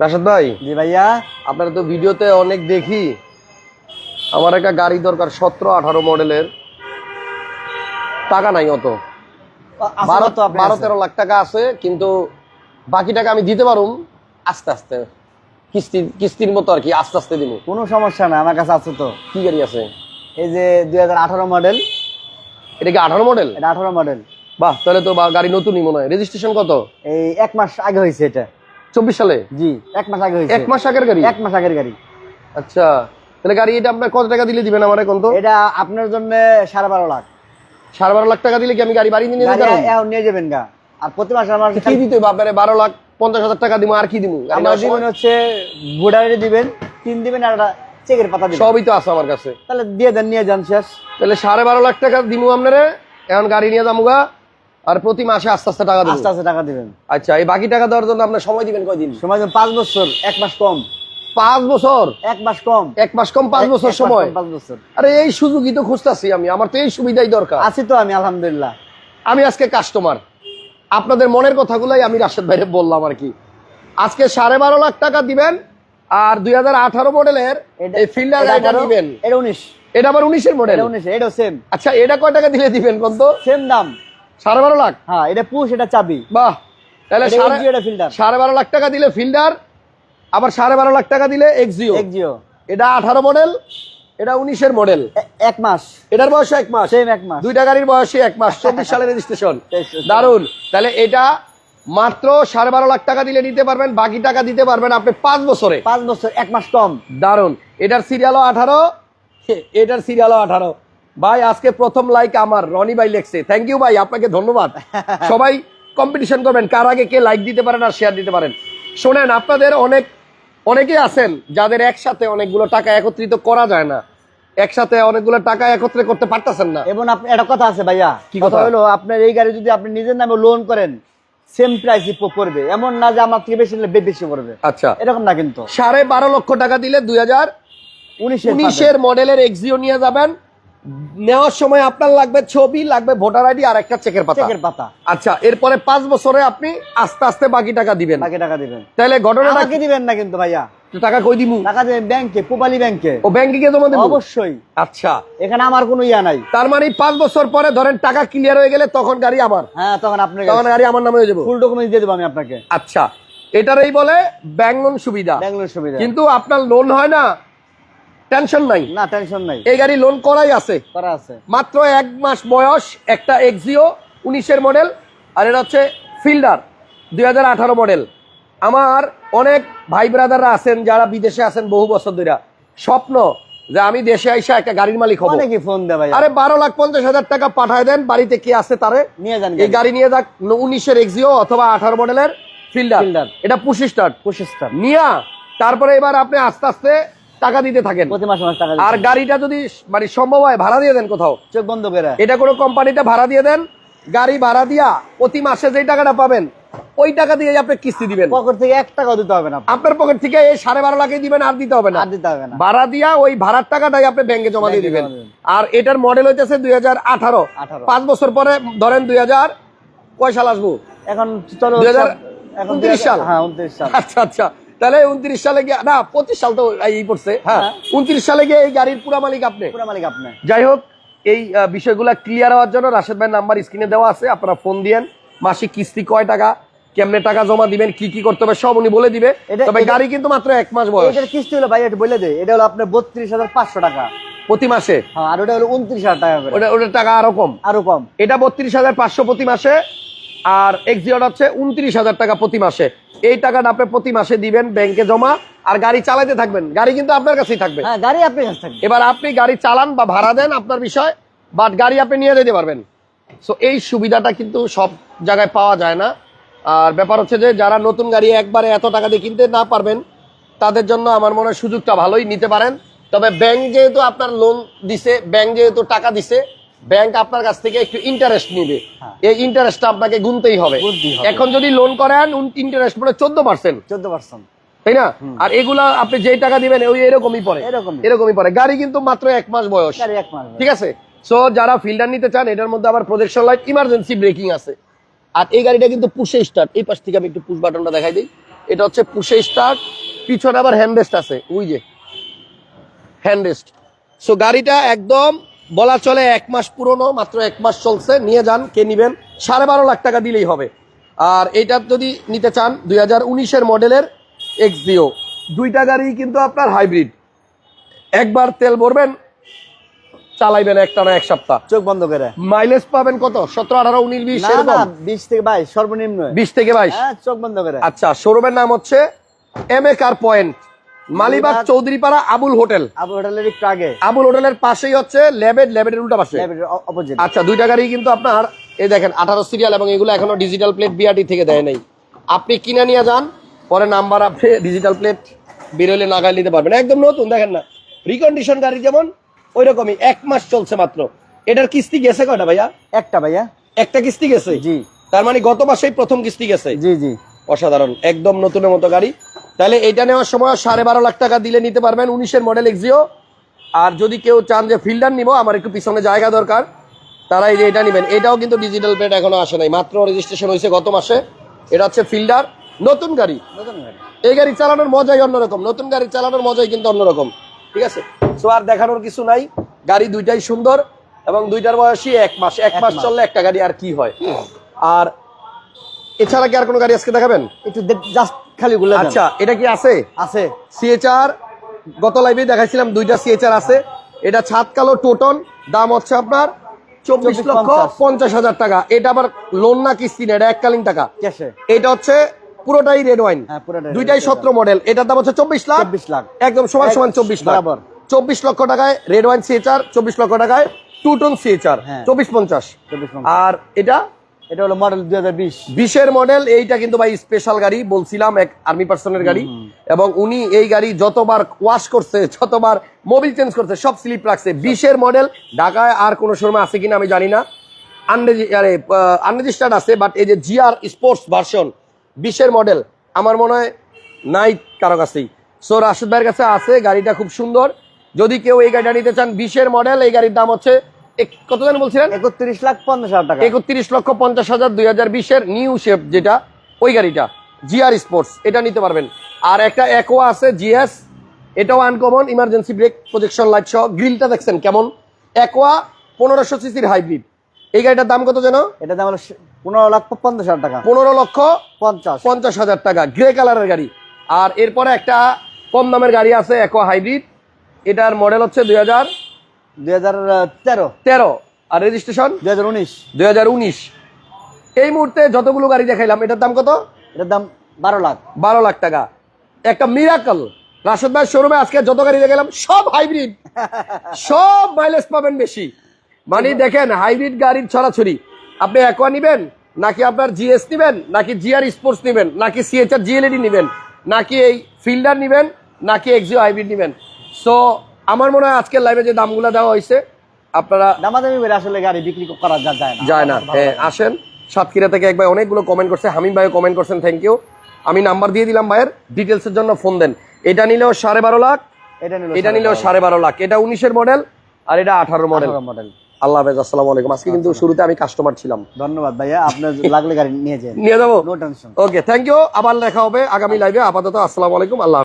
রাশেদ ভাই। জি ভাইয়া। আপনার তো ভিডিওতে অনেক দেখি। আমার একটা গাড়ি দরকার সতেরো আঠারো মডেলের। টাকা নাই অত। বারো বারো তেরো লাখ টাকা আছে কিন্তু বাকি টাকা আমি দিতে পারুম। আস্তে আস্তে। কিস্তি কিস্তির মতো আর কি আস্তে আস্তে দিব কোনো সমস্যা না আমার কাছে আছে তো। কি গাড়ি আছে? এই যে দুই হাজার আঠারো মডেল। এটা কি আঠারো মডেল? এটা আঠারো মডেল। বাহ তাহলে তো গাড়ি নতুনই মনে হয়। রেজিস্ট্রেশন কত? এই এক মাস আগে হয়েছে এটা। চব্বিশ সালে? জি এক মাস আগে এক মাস আগের গাড়ি? এক মাস আগের গাড়ি। আচ্ছা তাহলে গাড়ি এটা আপনার কত টাকা দিলে দিবেন আমার এখন তো? এটা আপনার জন্য সাড়ে বারো লাখ। সাড়ে বারো লাখ টাকা দিলে কি আমি গাড়ি বাড়ি নিয়ে নিয়ে যাবেন গা। আর প্রতি মাসে আমার কি দিতে হবে আপনার? বারো লাখ পঞ্চাশ হাজার টাকা দিব আর কি দিব? আমরা দিবেন হচ্ছে বুডারি দিবেন তিন দিবেন আর চেকের পাতা দিবেন। সবই তো আছে আমার কাছে। তাহলে দিয়ে দেন নিয়ে যান শেষ। তাহলে সাড়ে বারো লাখ টাকা দিব আপনারে এখন গাড়ি নিয়ে যাব আর প্রতি মাসে আস্তে আস্তে টাকা আস্তে আস্তে টাকা দিবেন। আচ্ছা এই বাকি টাকা দেওয়ার জন্য আপনার সময় দিবেন কয়দিন? সময় দেন পাঁচ বছর এক মাস কম। পাঁচ বছর? এক মাস কম। এক মাস কম পাঁচ বছর সময়? পাঁচ বছর। আরে এই সুযোগই তো খুঁজতেছি আমি। আমার তো এই সুবিধাই দরকার। আছি তো আমি আলহামদুলিল্লাহ। আমি আজকে কাস্টমার আপনাদের মনের কথাগুলাই আমি রাশেদ ভাইরে বললাম আর কি। আজকে সাড়ে বারো লাখ টাকা দিবেন আর দুই হাজার আঠারো মডেলের এই ফিল্ডার এটা গাড়িটা দিবেন। এটা উনিশ। এটা আবার উনিশের মডেল এটা উনিশ এটাও সেম আচ্ছা এটা কয় টাকা দিলে দিবেন কত সেম দাম। সাড়ে বারো লাখ? হ্যাঁ এটা পুশ এটা চাবি। বাহ তাহলে সাড়ে বারো লাখ টাকা দিলে ফিল্ডার আবার সাড়ে বারো লাখ টাকা দিলে এক্সিও এক্সিও এটা আঠারো মডেল এটা উনিশের মডেল এক মাস। এটার বয়স এক মাস। সেম এক মাস। দুইটা গাড়ির বয়সে এক মাস। চব্বিশ সালের রেজিস্ট্রেশন দারুণ তাহলে এটা মাত্র সাড়ে বারো লাখ টাকা দিলে নিতে পারবেন বাকি টাকা দিতে পারবেন আপনি পাঁচ বছরে। পাঁচ বছর এক মাস কম। দারুণ এটার সিরিয়ালও আঠারো এটার সিরিয়ালও আঠারো। ভাই আজকে প্রথম লাইক আমার। রনি ভাই লেখছে। থ্যাংক ইউ ভাই আপনাকে ধন্যবাদ। সবাই কম্পিটিশন করবেন কার আগে কে লাইক দিতে পারেন আর শেয়ার দিতে পারেন। শোনেন আপনাদের অনেক অনেকেই আছেন যাদের একসাথে অনেকগুলো টাকা একত্রিত করা যায় না। একসাথে অনেকগুলো টাকা একত্রে করতে পারতেছেন না। এবং আপনি একটা কথা আছে ভাইয়া। কি কথা? হলো আপনার এই গাড়ি যদি আপনি নিজের নামে লোন করেন সেম প্রাইসই পড়বে এমন না যে আমার থেকে বেশি নিলে বেশি পড়বে আচ্ছা। এরকম না কিন্তু। সাড়ে বারো লক্ষ টাকা দিলে দুই হাজার উনিশের মডেলের এক্সিও নিয়ে যাবেন। নেওয়ার সময় আপনার লাগবে ছবি লাগবে ভোটার আইডি আর একটা চেকের পাতা। চেকের পাতা। আচ্ছা এরপরে পাঁচ বছরে আপনি আস্তে আস্তে বাকি টাকা দিবেন। বাকি টাকা দিবেন। তাহলে ঘটনাটা আমাকে দিবেন না কিন্তু ভাইয়া। টাকা কই দিমু? টাকা ব্যাংকে পুবালি ব্যাংকে। ও ব্যাংকে গিয়ে জমা দেবো অবশ্যই। আচ্ছা। এখানে আমার কোনো ইয়া নাই। তার মানে পাঁচ বছর পরে ধরেন টাকা ক্লিয়ার হয়ে গেলে তখন গাড়ি আমার। হ্যাঁ তখন আপনাকে তখন গাড়ি আমার নামে হয়ে যাব। ফুল ডকুমেন্ট দিয়ে দেবো আমি আপনাকে। আচ্ছা। এটারই বলে ব্যাংক লোন সুবিধা। ব্যাঙ্গালোর সুবিধা। কিন্তু আপনার লোন হয় না। টেনশন নাই। না টেনশন নাই। এই গাড়ি লোন করাই আছে। করা আছে। মাত্র এক মাস বয়স একটা এক্সিও উনিশের মডেল আর এটা হচ্ছে ফিল্ডার দুই মডেল আমার অনেক ভাই ব্রাদাররা আছেন যারা বিদেশে আছেন বহু বছর ধরে। স্বপ্ন যে আমি দেশে আইসা একটা গাড়ির মালিক হব। নাকি ফোন ভাইয়া। আরে বারো লাখ পঞ্চাশ হাজার টাকা পাঠায় দেন বাড়িতে কে আছে তারে? নিয়ে যান এই গাড়ি। নিয়ে যাক উনিশের এক্সিও অথবা আঠারো মডেলের ফিল্ডার। এটা পুশি স্টার্ট পঁচিশ টাকা নিয়া তারপরে এবার আপনি আস্তে আস্তে টাকা দিতে থাকেন। প্রতি মাসে মাসে টাকা আর গাড়িটা যদি মানে সম্ভব হয় ভাড়া দিয়ে দেন কোথাও। চোখ বন্ধ করে। এটা কোনো কোম্পানিতে ভাড়া দিয়ে দেন গাড়ি ভাড়া দিয়া প্রতি মাসে যেই টাকাটা পাবেন ওই টাকা দিয়ে আপনি কিস্তি দিবেন। পকেট থেকে এক টাকাও দিতে হবে না। আপনার পকেট থেকে এই সাড়ে বারো লাখে দিবেন আর দিতে হবে না। আর দিতে হবে না। ভাড়া দিয়া ওই ভাড়ার টাকাটাই আপনি ব্যাংকে জমা দিয়ে দিবেন। আর এটার মডেল হইতেছে দুই হাজার আঠারো। পাঁচ বছর পরে ধরেন দুই হাজার কয় সাল আসব? এখন চলো 2000 এখন 29 সাল? হ্যাঁ উনত্রিশ সাল। আচ্ছা আচ্ছা। তাহলে উনত্রিশ সালে গিয়ে না পঁচিশ সাল তো এই পড়ছে। হ্যাঁ। উনত্রিশ সালে গিয়ে এই গাড়ির পুরা মালিক আপনি। পুরো মালিক আপনি। যাই হোক এই বিষয়গুলো ক্লিয়ার হওয়ার জন্য রাশেদ ভাই নাম্বার স্ক্রিনে দেওয়া আছে আপনারা ফোন দিয়েন। মাসিক কিস্তি কয় টাকা কেমনে টাকা জমা দিবেন কি কি করতে হবে সব উনি বলে দিবে। তবে গাড়ি কিন্তু মাত্র এক মাস বয়স। এটার কিস্তি হলো ভাই এটা বলে দে। এটা হলো আপনার বত্রিশ হাজার পাঁচশো টাকা। প্রতি মাসে? হ্যাঁ আর ওটা হলো উনত্রিশ হাজার টাকা ওটা ওটার টাকা আরও কম? আরও কম। এটা বত্রিশ হাজার পাঁচশো প্রতি মাসে আর এক্সিওর হচ্ছে উনত্রিশ হাজার টাকা প্রতি মাসে। এই টাকাটা আপনি প্রতি মাসে দিবেন ব্যাংকে জমা আর গাড়ি চালাতে থাকবেন। গাড়ি কিন্তু আপনার কাছেই থাকবে। হ্যাঁ গাড়ি আপনার কাছে থাকবে। এবার আপনি গাড়ি চালান বা ভাড়া দেন আপনার বিষয় বাট গাড়ি আপনি নিয়ে যেতে পারবেন। সো এই সুবিধাটা কিন্তু সব জায়গায় পাওয়া যায় না। আর ব্যাপার হচ্ছে যে যারা নতুন গাড়ি একবারে এত টাকা দিয়ে কিনতে না পারবেন তাদের জন্য আমার মনে হয় সুযোগটা ভালোই নিতে পারেন। তবে ব্যাংক যেহেতু আপনার লোন দিছে ব্যাংক যেহেতু টাকা দিছে ব্যাংক আপনার কাছ থেকে একটু ইন্টারেস্ট নিবে। হ্যাঁ। এই ইন্টারেস্টটা আপনাকে গুনতেই হবে। এখন যদি লোন করেন ইন্টারেস্ট পড়ে চোদ্দ পার্সেন্ট চোদ্দ পার্সেন্ট তাই না? আর এগুলা আপনি যেই টাকা দিবেন ওই এরকমই পড়ে। এরকমই। পড়ে। গাড়ি কিন্তু মাত্র এক মাস বয়স। ঠিক আছে? সো যারা ফিল্টার নিতে চান এটার মধ্যে আবার প্রজেকশন লাইট ইমার্জেন্সি ব্রেকিং আছে। আর এই গাড়িটা কিন্তু পুষে স্টার্ট এই পাশ থেকে আমি একটু পুশ বাটনটা দেখাই দিই। এটা হচ্ছে পুষে স্টার্ট পিছনে আবার হ্যান্ডরেস্ট আছে। ওই যে হ্যান্ডরেস্ট সো গাড়িটা একদম বলা চলে এক মাস পুরনো মাত্র এক মাস চলছে নিয়ে যান কে নিবেন? সাড়ে বারো লাখ টাকা দিলেই হবে। আর এইটা যদি নিতে চান দুই হাজার উনিশের মডেলের এক্স দিও দুইটা গাড়ি কিন্তু আপনার হাইব্রিড। একবার তেল ভরবেন চালাইবেন একটা না এক সপ্তাহ। চোখ বন্ধ করে। মাইলেজ পাবেন কত? সতেরো আঠারো উনিশ বিশ বিশ থেকে বাইশ সর্বনিম্ন। বিশ থেকে বাইশ? হ্যাঁ চোখ বন্ধ করে। আচ্ছা শোরুমের নাম হচ্ছে M A car point Malibagh Chowdhurypara Abul hotel. Abu হোটেলের একটু আগে। আবুল হোটেলের পাশেই হচ্ছে ল্যাবেড ল্যাবেডের উল্টা পাশে। অপোজিট আচ্ছা দুইটা গাড়ি কিন্তু আপনার এই দেখেন আঠারো সিরিয়াল এবং এগুলো এখনও ডিজিটাল প্লেট বিআরটি থেকে দেয় নাই। আপনি কিনে নিয়ে যান পরে নাম্বার আপনি ডিজিটাল প্লেট বেরোলে নাগাল নিতে পারবেন। একদম নতুন দেখেন না। রিকন্ডিশন গাড়ি যেমন ওই রকমই এক মাস চলছে মাত্র। এটার কিস্তি গেছে কয়টা ভাইয়া? একটা ভাইয়া। একটা কিস্তি গেছে? জি। তার মানে গত মাসেই প্রথম কিস্তি গেছে? জি জি। অসাধারণ একদম নতুনের মতো গাড়ি। তাহলে এটা নেওয়ার সময় সাড়ে বারো লাখ টাকা দিলে নিতে পারবেন উনিশের মডেল এক্সিও আর যদি কেউ চান যে ফিল্ডার নিব আমার একটু পিছনে জায়গা দরকার তারা এই যে এটা নেবেন। এটাও কিন্তু ডিজিটাল প্লেট এখনও আসে নাই। মাত্র রেজিস্ট্রেশন হয়েছে গত মাসে। এটা হচ্ছে ফিল্ডার নতুন গাড়ি। এই গাড়ি চালানোর মজাই অন্যরকম। নতুন গাড়ি চালানোর মজাই কিন্তু অন্যরকম। ঠিক আছে? সো আর দেখানোর কিছু নাই। গাড়ি দুইটাই সুন্দর এবং দুইটার বয়সই এক মাস। এক মাস। চললে একটা গাড়ি আর কি হয়? আর এছাড়া কি আর কোনো গাড়ি আজকে দেখাবেন? একটু জাস্ট খালি গুলো আচ্ছা এটা কি আছে? আছে। সিএচআর গত লাইভে দেখাইছিলাম দুইটা সিএচআর আছে। এটা ছাদ কালো টোটন দাম হচ্ছে আপনার চব্বিশ লক্ষ পঞ্চাশ। হাজার টাকা। এটা আবার লোন না কিস্তি না এটা এককালীন টাকা। এটা হচ্ছে পুরোটাই রেড ওয়াইন হ্যাঁ, দুইটাই সতেরো মডেল এটার দাম হচ্ছে চব্বিশ লাখ। 24 লাখ। একদম সমান সমান চব্বিশ লাখ। চব্বিশ লক্ষ টাকায় রেড ওয়াইন সিএচআর চব্বিশ লক্ষ টাকায় টু টন সিএচআর হ্যাঁ। চব্বিশ পঞ্চাশ। আর এটা এটা হলো মডেল দুই হাজার বিশ। মডেল এইটা কিন্তু ভাই স্পেশাল গাড়ি বলছিলাম এক আর্মি পার্সনের গাড়ি। এবং উনি এই গাড়ি যতবার ওয়াশ করছে যতবার মোবিল চেঞ্জ করছে সব স্লিপ রাখছে। বিশের মডেল ঢাকায় আর কোনো শোরুমে আছে কিনা আমি জানি না। আরে আনরেজিস্টার্ড আছে বাট এই যে জিআর স্পোর্টস ভার্সন বিশের মডেল আমার মনে হয় নাই কারও কাছেই। সো রাশেদ ভাইয়ের কাছে আছে গাড়িটা খুব সুন্দর। যদি কেউ এই গাড়িটা নিতে চান বিশের মডেল এই গাড়ির দাম হচ্ছে কত জানি বলছিলেন? একত্রিশ লাখ পঞ্চাশ হাজার টাকা। একত্রিশ লক্ষ পঞ্চাশ হাজার দুই হাজার বিশের নিউ শেপ যেটা ওই গাড়িটা জিআর স্পোর্টস এটা নিতে পারবেন। আর একটা একোয়া আছে জিএস এটাও uncommon emergency brake projection light সহ। গ্রিলটা দেখছেন কেমন? একোয়া পনেরোশো সিসির হাইব্রিড এই গাড়িটার দাম কত যেন? এটা দাম হলো পনেরো লাখ পঞ্চাশ হাজার টাকা। পনেরো লক্ষ পঞ্চাশ। পঞ্চাশ হাজার টাকা গ্রে কালারের গাড়ি। আর এরপরে একটা কম দামের গাড়ি আছে একোয়া হাইব্রিড এটার মডেল হচ্ছে দুই হাজার দুই হাজার তেরো। তেরো। আর রেজিস্ট্রেশন? দুই হাজার উনিশ। দুই হাজার উনিশ। এই মুহূর্তে যতগুলো গাড়ি দেখাইলাম এটার দাম কত? এটার দাম বারো লাখ। বারো লাখ টাকা। একটা মিরাকল রাশেদ ভাই শোরুমে আজকে যত গাড়ি দেখলাম সব হাইব্রিড সব মাইলেজ পাবেন বেশি। মানে দেখেন হাইব্রিড গাড়ির ছড়াছড়ি। আপনি একোয়া নিবেন নাকি আপনার জিএস নিবেন নাকি জিআর স্পোর্টস নিবেন নাকি সিএচআর জিএলইডি নিবেন নাকি এই ফিল্ডার নিবেন নাকি এক্সিও হাইব্রিড নিবেন। সো আমার মনে হয় আজকের লাইভে যে দামগুলো দেওয়া হয়েছে আপনারা দামাদামি করে আসলে গাড়ি বিক্রি করা যায় না। যায় না। হ্যাঁ আসেন। সাতক্ষীরা থেকে এক ভাই অনেকগুলো কমেন্ট করছে। হামিম ভাইও কমেন্ট করছেন থ্যাংক ইউ আমি নাম্বার দিয়ে দিলাম ভাইয়ের ডিটেলসের জন্য ফোন দেন। এটা নিলেও সাড়ে বারো লাখ। এটা নিল এটা নিলেও সাড়ে বারো লাখ। এটা উনিশের মডেল আর এটা আঠারো মডেল মডেল আল্লাহ হাফেজ আসসালামু আলাইকুম। আজকে কিন্তু শুরুতে আমি কাস্টমার ছিলাম। ধন্যবাদ ভাইয়া। আপনার লাগলে গাড়ি নিয়ে যান। নিয়ে যাব? ওকে থ্যাংক ইউ আবার দেখা হবে আগামী লাইভে আপাতত আসসালামু আলাইকুম। আল্লাহ।